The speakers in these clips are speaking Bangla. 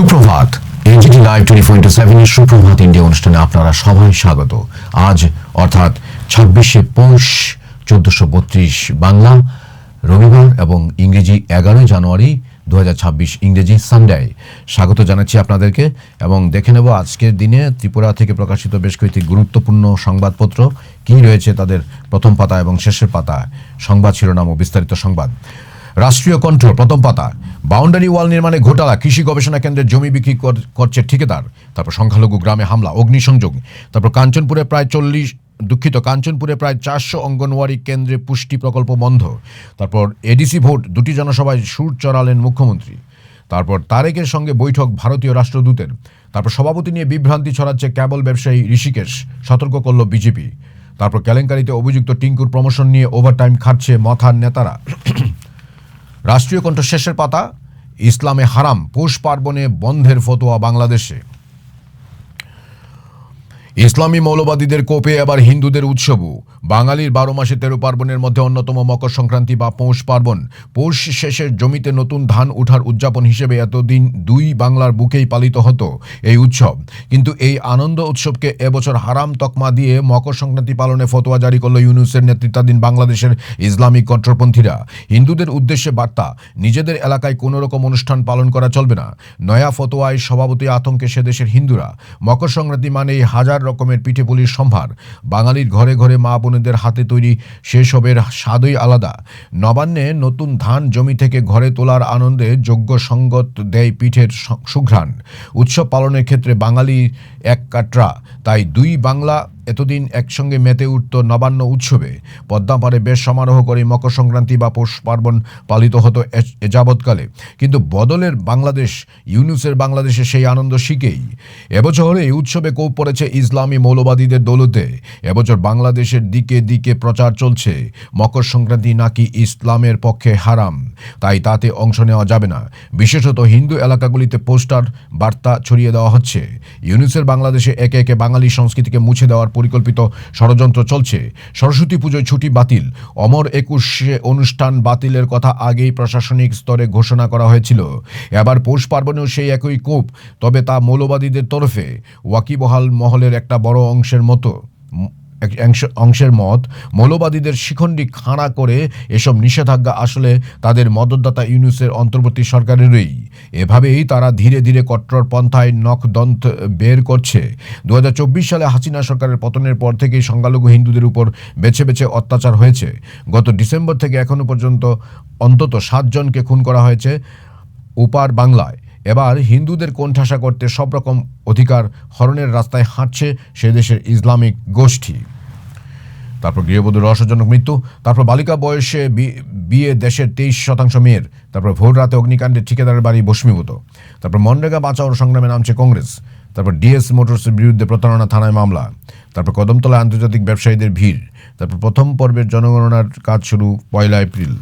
সুপ্রভাত। NGT live twenty four into seven Suprabhat India অনুষ্ঠানে আপনারা সবাই স্বাগত। আজ, অর্থাৎ ছাব্বিশে পৌষ চোদ্দশো বত্রিশ বাংলা, রবিবার এবং ইংরেজি এগারোই জানুয়ারি দু হাজার ইংরেজি সানডে। স্বাগত জানাচ্ছি আপনাদেরকে এবং দেখে নেব আজকের দিনে ত্রিপুরা থেকে প্রকাশিত বেশ কয়েকটি গুরুত্বপূর্ণ সংবাদপত্র। কি রয়েছে তাদের প্রথম পাতা এবং শেষের পাতা সংবাদ শিরোনাম ও বিস্তারিত সংবাদ। রাষ্ট্রীয় কণ্ঠ প্রথম পাতা। বাউন্ডারি ওয়াল নির্মাণে ঘোটালা, কৃষি গবেষণা কেন্দ্রের জমি বিক্রি কর- করছে ঠিকাদার। তারপর সংখ্যালঘু গ্রামে হামলা, অগ্নিসংযোগ। তারপর কাঞ্চনপুরে প্রায় চল্লিশ, দুঃখিত, কাঞ্চনপুরে প্রায় চারশো অঙ্গনওয়াড়ি কেন্দ্রে পুষ্টি প্রকল্প বন্ধ। তারপর এডিসি ভোট, দুটি জনসভায় সুর চড়ালেন মুখ্যমন্ত্রী। তারপর তারেকের সঙ্গে বৈঠক ভারতীয় রাষ্ট্রদূতের। তারপর সভাপতি নিয়ে বিভ্রান্তি ছড়াচ্ছে ক্যাবল ব্যবসায়ী ঋষিকেশ, সতর্ক করল বিজেপি। তারপর কেলেঙ্কারিতে অভিযুক্ত টিঙ্কুর প্রমোশন নিয়ে ওভারটাইম খাটছে মথার নেতারা। রাষ্ট্রীয় কণ্ঠ শেষের পাতা ইসলামে হারাম পৌষ পার্বণে বন্ধের ফতোয়া বাংলাদেশে। ইসলামী মৌলবাদীদের কোপে আবার হিন্দুদের উৎসবও বাঙালির বারো মাসে তেরো পার্বণের মধ্যে অন্যতম মকর সংক্রান্তি বা পৌষ পার্বণ। পৌষ শেষের জমিতে নতুন ধান ওঠার উদযাপন হিসেবে এতদিন দুই বাংলার বুকেই পালিত হতো এই উৎসব। কিন্তু এই আনন্দ উৎসবকে এবছর হারাম তকমা দিয়ে মকর সংক্রান্তি পালনে ফতোয়া জারি করল ইউনুসের নেতৃত্বাধীন বাংলাদেশের ইসলামিক কট্টরপন্থীরা হিন্দুদের উদ্দেশ্যে বার্তা, নিজেদের এলাকায় কোনো রকম অনুষ্ঠান পালন করা চলবে না। নয়া ফতোয়ায় সভাপতি আতঙ্কে সে দেশের হিন্দুরা। মকর সংক্রান্তি মানেই হাজার রকমের পিঠে পুলির সম্ভার। বাঙালির ঘরে ঘরে মা বোনেদের হাতে তৈরি সেসবের স্বাদই আলাদা। নবান্নে নতুন ধান জমি থেকে ঘরে তোলার আনন্দে যোগ্য সঙ্গত দেয় পিঠের সুঘ্রাণ। উৎসব পালনের ক্ষেত্রে বাঙালি এক কাটরা। তাই দুই বাংলা এতদিন একসঙ্গে মেতে উঠত নবান্ন উৎসবে। পদ্মাপাড়ে বেশ সমারোহ করে মকর সংক্রান্তি বা পৌষ পার্বণ পালিত হতো এ যাবৎকালে। কিন্তু বদলের বাংলাদেশ, ইউনুসের বাংলাদেশে সেই আনন্দ শিখেই। এবছর এই উৎসবে কোপ পড়েছে ইসলামী মৌলবাদীদের দৌলতে। এবছর বাংলাদেশের দিকে দিকে প্রচার চলছে মকর সংক্রান্তি নাকি ইসলামের পক্ষে হারাম। তাই তাতে অংশ নেওয়া যাবে না। বিশেষত হিন্দু এলাকাগুলিতে পোস্টার বার্তা ছড়িয়ে দেওয়া হচ্ছে। ইউনুসের বাংলাদেশে একে একে বাঙালি সংস্কৃতিকে মুছে দেওয়ার পরিকল্পিত ষড়যন্ত্র চলছে। সরস্বতী পুজোয় ছুটি বাতিল। অমর একুশে অনুষ্ঠান বাতিলের কথা আগেই প্রশাসনিক স্তরে ঘোষণা করা হয়েছিল। এবার পৌষ পার্বণেও সেই একই কোপ, তবে তা মৌলবাদীদের তরফে। ওয়াকিবহাল মহলের একটা বড় অংশের মতো। অংশের মত, মৌলবাদীদের শিখণ্ডী খাড়া করে এসব নিষেধাজ্ঞা আসলে তাদের মদতদাতা ইউনুসের অন্তর্বর্তী সরকারেরই। এভাবেই তারা ধীরে ধীরে কট্টর পন্থায় নখদন্ত বের করছে। দু হাজার চব্বিশ সালে হাসিনা সরকারের পতনের পর থেকেই সংখ্যালঘু হিন্দুদের উপর বেছে বেছে অত্যাচার হয়েছে। গত ডিসেম্বর থেকে এখনও পর্যন্ত অন্তত সাতজনকে খুন করা হয়েছে। উপার বাংলায়। এবার হিন্দুদের কোণঠাসা করতে সব রকম অধিকার হরণের রাস্তায় হাঁটছে সে দেশের ইসলামিক গোষ্ঠী। তারপর গৃহবধূর রহস্যজনক মৃত্যু, তারপর বালিকা বয়সে বিয়ে দেশের তেইশ শতাংশ মেয়ের, তারপর ভোর রাতে অগ্নিকাণ্ডে ঠিকাদারের বাড়ি ভস্মীভূত তারপর মনরেগা বাঁচাওর সংগ্রামে নামছে কংগ্রেস, তারপর ডিএস মোটরসের বিরুদ্ধে প্রতারণা থানায় মামলা, তারপর কদমতলায় আন্তর্জাতিক ব্যবসায়ীদের ভিড়, তারপর প্রথম পর্বের জনগণনার কাজ শুরু পয়লা এপ্রিল।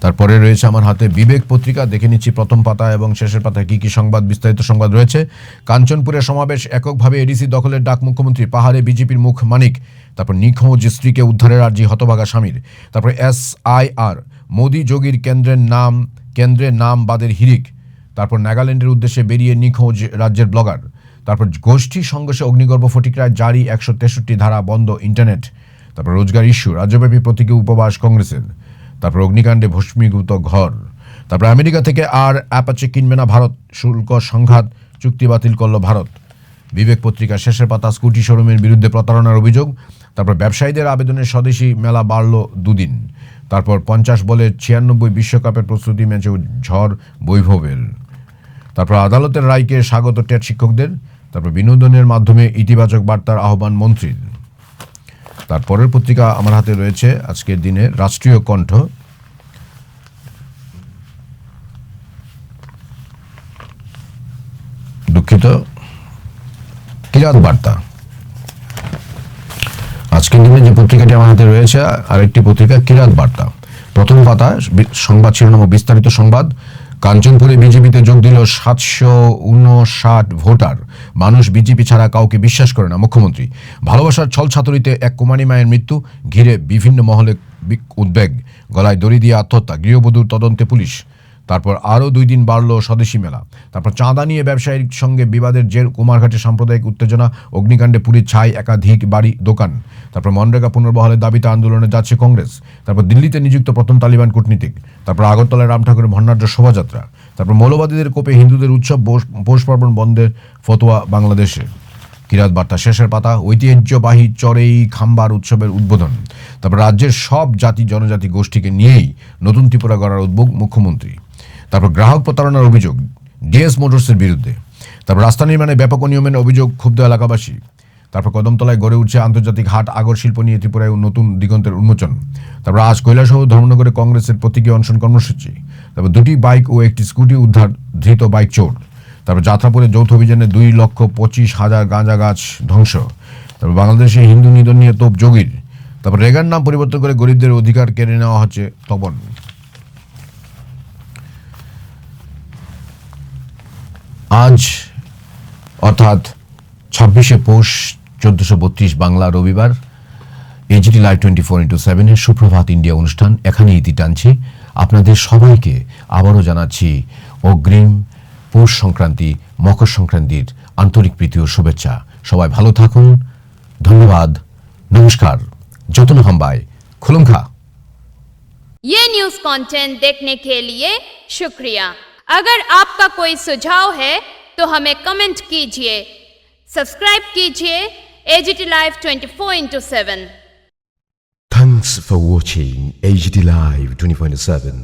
তারপরে রয়েছে আমার হাতে বিবেক পত্রিকা, দেখে নিচ্ছি প্রথম পাতা এবং শেষের পাতায় কি কি সংবাদ, বিস্তারিত সংবাদ রয়েছে। কাঞ্চনপুরে সমাবেশ এককভাবে এডিসি দখলের ডাক মুখ্যমন্ত্রী, পাহাড়ে বিজেপির মুখ মানিক। তারপর নিখোঁজ স্ত্রীকে উদ্ধারের আর্জি হতভাগা স্বামীর। তারপর এস আই আর, মোদি যোগীর কেন্দ্রের নাম কেন্দ্রের নাম বাদের হিরিক। তারপর নাগাল্যান্ডের উদ্দেশ্যে বেরিয়ে নিখোঁজ রাজ্যের ব্লগার। তারপর গোষ্ঠী সংঘর্ষে অগ্নিগর্ভ ফটিকরায় জারি একশো তেষট্টি ধারা বন্ধ ইন্টারনেট। তারপর রোজগার ইস্যু, রাজ্যব্যাপী প্রতীকী উপবাস কংগ্রেসের। তারপর অগ্নিকাণ্ডে ভস্মীভূত ঘর। তারপর আমেরিকা থেকে আর অ্যাপাচে কিনবে না ভারত। শুল্ক সংঘাত, চুক্তি বাতিল করল ভারত। বিবেক পত্রিকা শেষের পাতা স্কুটি শোরুমের বিরুদ্ধে প্রতারণার অভিযোগ। তারপর ব্যবসায়ীদের আবেদনের স্বদেশি মেলা বাড়ল দুদিন। তারপর পঞ্চাশ বলে ছিয়ানব্বই বিশ্বকাপের প্রস্তুতি ম্যাচে ঝড় বৈভবের। তারপর আদালতের রায়কে স্বাগত টেট শিক্ষকদের। তারপর বিনোদনের মাধ্যমে ইতিবাচক বার্তার আহ্বান মন্ত্রীর। তারপরের পত্রিকা আমার হাতে রয়েছে আজকের দিনে, রাষ্ট্রীয় কণ্ঠ। দুঃখিত। কিরাত বার্তা। আজকের দিনে যে পত্রিকাটি আমার হাতে রয়েছে, আরেকটি পত্রিকা কিরাত বার্তা। প্রথম পাতা সংবাদ শিরোনাম বিস্তারিত সংবাদ। কাঞ্চনপুরে বিজেপিতে যোগ দিল সাতশো উনষাট ভোটার। মানুষ বিজেপি ছাড়া কাউকে বিশ্বাস করে না, মুখ্যমন্ত্রী। ভালোবাসার ছল ছাতরিতে এক কুমারী মায়ের মৃত্যু, ঘিরে বিভিন্ন মহলে উদ্বেগ, গলায় দড়ি দিয়ে আত্মহত্যা, গৃহবধূর তদন্তে পুলিশ। তারপর আরও দুই দিন বাড়ল স্বদেশী মেলা। তারপর চাঁদা নিয়ে ব্যবসায়ীর সঙ্গে বিবাদের জের, কুমারঘাটে সাম্প্রদায়িক উত্তেজনা, অগ্নিকাণ্ডে পুরীর ছাই, একাধিক বাড়ি, দোকান। তারপর মনরেগা পুনর্বহালের দাবিতে আন্দোলনে যাচ্ছে কংগ্রেস। তারপর দিল্লিতে নিযুক্ত প্রথম তালিবান কূটনীতিক। তারপর আগরতলায় রাম ঠাকুরের ভণ্ডাঢ্য শোভাযাত্রা। তারপর মৌলবাদীদের কোপে হিন্দুদের উৎসব পৌষ পার্বণ বন্ধের ফতোয়া বাংলাদেশে। কিরাত বার্তা শেষের পাতা, ঐতিহ্যবাহী চরেই খাম্বার উৎসবের উদ্বোধন। তারপর রাজ্যের সব জাতি, জনজাতি গোষ্ঠীকে নিয়েই নতুন ত্রিপুরা গড়ার উদ্যোগ মুখ্যমন্ত্রী। তারপর গ্রাহক প্রতারণার অভিযোগ ডিএস মোটরসের বিরুদ্ধে। তারপর রাস্তা নির্মাণে ব্যাপক অনিয়মের অভিযোগ ক্ষুব্ধ এলাকাবাসী। তারপর কদমতলায় গড়ে উঠছে আন্তর্জাতিক হাট, আগর শিল্প নিয়ে ত্রিপুরায় নতুন দিগন্তের উন্মোচন। তারপর আজ কৈলাসহ ধর্মনগরে কংগ্রেসের প্রতীকী অনশন কর্মসূচি। তারপর দুটি বাইক ও একটি স্কুটি উদ্ধার ধৃত বাইক চোর। তারপর যাত্রাপুরে যৌথ অভিযানে দুই লক্ষ পঁচিশ হাজার গাঁজা গাছ ধ্বংস। তারপর বাংলাদেশে হিন্দু নিধন নিয়ে তোপ যোগীর তারপর রেগার নাম পরিবর্তন করে গরিবদের অধিকার কেড়ে নেওয়া হচ্ছে তপন। আজ অর্থাৎ ছাব্বিশে পৌষ চোদ্দশো বত্রিশ বাংলা রবিবার HD live twenty four into সেভেনের সুপ্রভাত ইন্ডিয়া অনুষ্ঠান এখানে ইতি টানছি আপনাদের সবাইকে আবারও জানাচ্ছি অগ্রিম পৌষ সংক্রান্তি মকর সংক্রান্তির আন্তরিক প্রীতি ও শুভেচ্ছা সবাই ভালো থাকুন ধন্যবাদ নমস্কার যতন হাম্বাই খুলুমখা ये न्यूज़ कंटेंट देखने के लिए शुक्रिया अगर आपका कोई सुझाव है तो हमें कमेंट कीजिए। सब्सक्राइब कीजिए AGT live 24 into seven thanks for watching AGT live 24 into seven